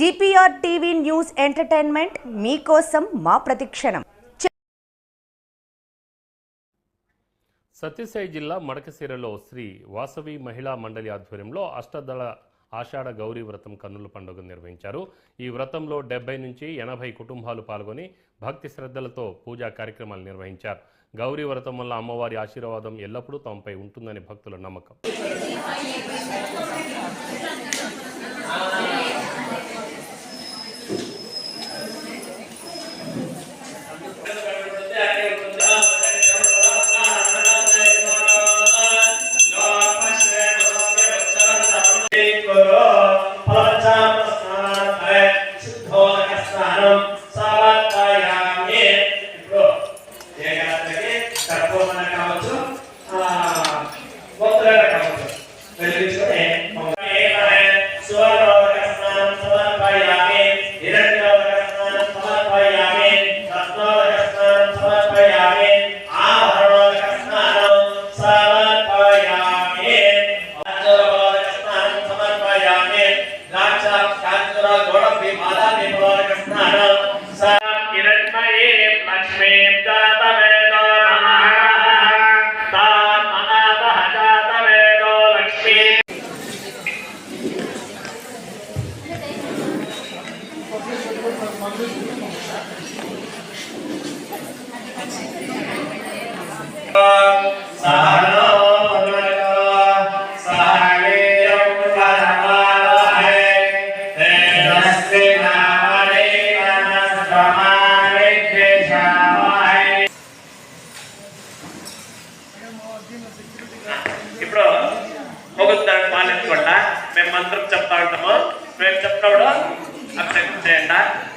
GPR TV news entertainment మీకోసం మా ప్రతిక్షణం. సత్యసాయి జిల్లా మడకశీరలో శ్రీ వాసవి మహిళా మండలి ఆధ్వర్యంలో అష్టదళ ఆషాఢ గౌరీ వ్రతం కన్నుల పండుగ నిర్వహించారు. ఈ వ్రతంలో డెబ్బై నుంచి ఎనభై కుటుంబాలు పాల్గొని భక్తి శ్రద్ధలతో పూజా కార్యక్రమాలు నిర్వహించారు. గౌరీ వ్రతం వల్ల అమ్మవారి ఆశీర్వాదం ఎల్లప్పుడూ తమపై ఉంటుందని భక్తుల నమ్మకం.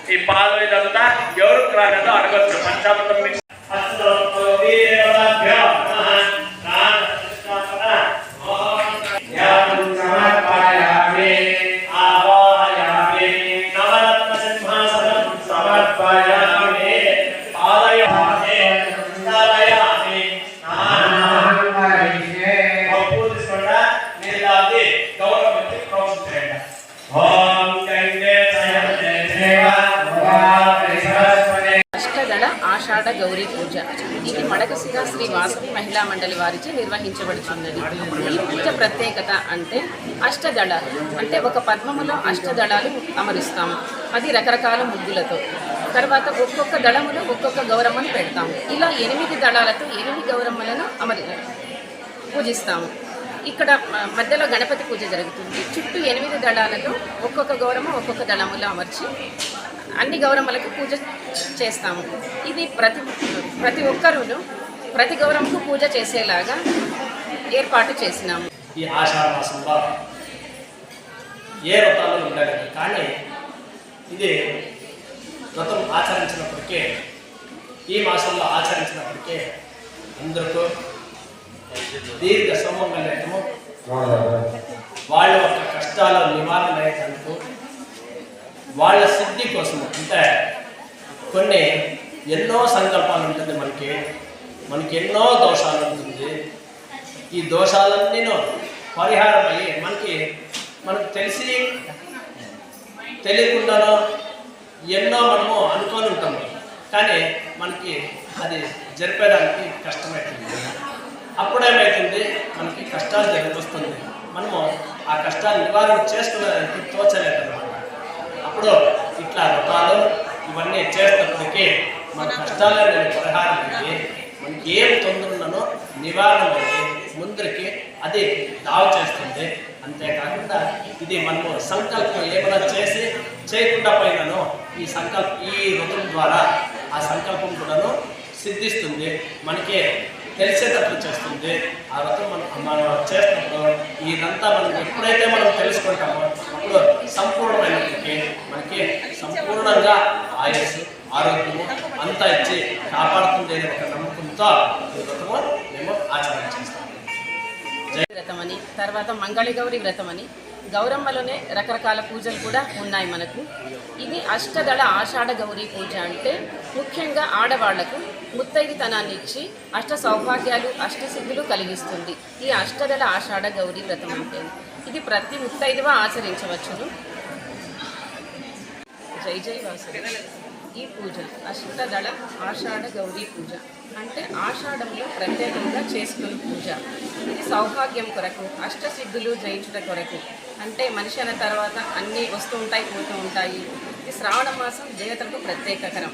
ಈ ಪಾಲು ಇದಂತ ದೇವರು ಗ್ರಹಣದ ಅಡಗೋಸ್ಕರ ಪಂಚಾಮೃತ ఆషాఢ గౌరీ పూజ. ఇది మడకశిర శ్రీ వాసవి మహిళా మండలి వారిచే నిర్వహించబడుతున్నది ఈ పూజ ప్రత్యేకత అంటే అష్టదళాలు అంటే ఒక పద్మములో అష్టదళాలు అమరుస్తాము అది రకరకాల ముగ్గులతో. తర్వాత ఒక్కొక్క దళములో ఒక్కొక్క గౌరమ్మను పెడతాము ఇలా ఎనిమిది దళాలతో ఎనిమిది గౌరమ్మలను అమరి పూజిస్తాము. ఇక్కడ మధ్యలో గణపతి పూజ జరుగుతుంది. చుట్టూ ఎనిమిది దళాలతో ఒక్కొక్క గౌరమ్మ ఒక్కొక్క దళములో అమర్చి అన్ని గౌరమ్మలకు పూజ చేస్తాము. ఇది ప్రతి ప్రతి ఒక్కరూను ప్రతి గౌరమ్మకు పూజ చేసేలాగా ఏర్పాటు చేసినాము. ఈ ఆషాఢ మాసంలో ఏ వ్రతాలు ఉండలేదు. కానీ ఇది వ్రతం ఆచరించినప్పటికీ ఈ మాసంలో ఆచరించినప్పటికీ అందరికీ దీర్ఘ సౌమంగళ్యము వాళ్ళ యొక్క కష్టాలు నివారణ అయ్యేందుకు వాళ్ళ సిద్ధి కోసం అంటే కొన్ని ఎన్నో సంకల్పాలు ఉంటుంది మనకి. మనకి ఎన్నో దోషాలు ఉంటుంది. ఈ దోషాలన్నీ పరిహారం అయ్యి మనకి మనకు తెలిసి తెలియకుండానో ఎన్నో మనము అనుకొని ఉంటాము. కానీ మనకి అది జరిపేదానికి కష్టమవుతుంది అప్పుడేమవుతుంది మనకి కష్టాలు జరిగిస్తుంది. మనము ఆ కష్టాలు నివారణ చేసుకునేదానికి తోచలేదన్నమాట. అప్పుడు ఇట్లా రథాలు ఇవన్నీ చేసినప్పటికీ మన కష్టాలనే పరిహారం మనకి ఏం తొందర ఉన్ననో నివారణ ముందరికి అది దావ చేస్తుంది. అంతేకాకుండా ఇది మనము సంకల్పం ఏమైనా చేసి చేయకుండా పోయినానో ఈ సంకల్ప ఈ వ్రతం ద్వారా ఆ సంకల్పం కూడాను సిద్ధిస్తుంది. మనకి తెలిసేటట్లు చేస్తుంది. ఆ వ్రతం మనం మనం చేసినప్పుడు ఇదంతా మనం ఎప్పుడైతే మనం తెలుసుకుంటామో అప్పుడు సంపూర్ణమైన మనకి సంపూర్ణంగా ఆయుస్సు ఆరోగ్యము అంతా ఇచ్చి కాపాడుతుంది అనే ఒక నమ్మకంతో ఈ వ్రతము మేము ఆచరణ చేస్తాము. వ్రతమని తర్వాత మంగళగౌరి వ్రతం అని గౌరమ్మలోనే రకరకాల పూజలు కూడా ఉన్నాయి మనకు. ఇది అష్టదళ ఆషాఢ గౌరీ పూజ అంటే ముఖ్యంగా ఆడవాళ్ళకు ముత్తైదితనాన్ని ఇచ్చి అష్ట సౌభాగ్యాలు అష్టసిద్ధులు కలిగిస్తుంది. ఈ అష్టదళ ఆషాఢ గౌరీ వ్రతం అంటే. ఇది ప్రతి ముత్తైదువ ఆచరించవచ్చును. జై జై వాసు ఈ పూజ అష్టదళ ఆషాఢ గౌరీ పూజ. అంటే ఆషాఢంలో ప్రత్యేకంగా చేసుకునే పూజ. ఇది సౌభాగ్యం కొరకు అష్టసిద్ధులు జయించుట కొరకు. అంటే మనిషి అన్న తర్వాత అన్నీ వస్తూ ఉంటాయి పోతూ ఉంటాయి. ఇది శ్రావణ మాసం దేవతలకు ప్రత్యేకకరం.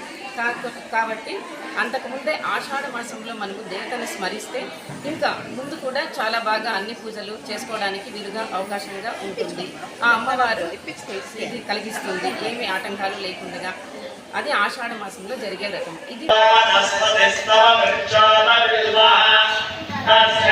కాబట్టి అంతకుముందే ఆషాఢ మాసంలో మనము దేవతను స్మరిస్తే ఇంకా ముందు కూడా చాలా బాగా అన్ని పూజలు చేసుకోవడానికి వీలుగా అవకాశంగా ఉంటుంది. ఆ అమ్మవారు ఇది కలిగిస్తుంది. ఏమి ఆటంకాలు లేకుండా అది ఆషాఢ మాసంలో జరిగే రకం ఇది తస్య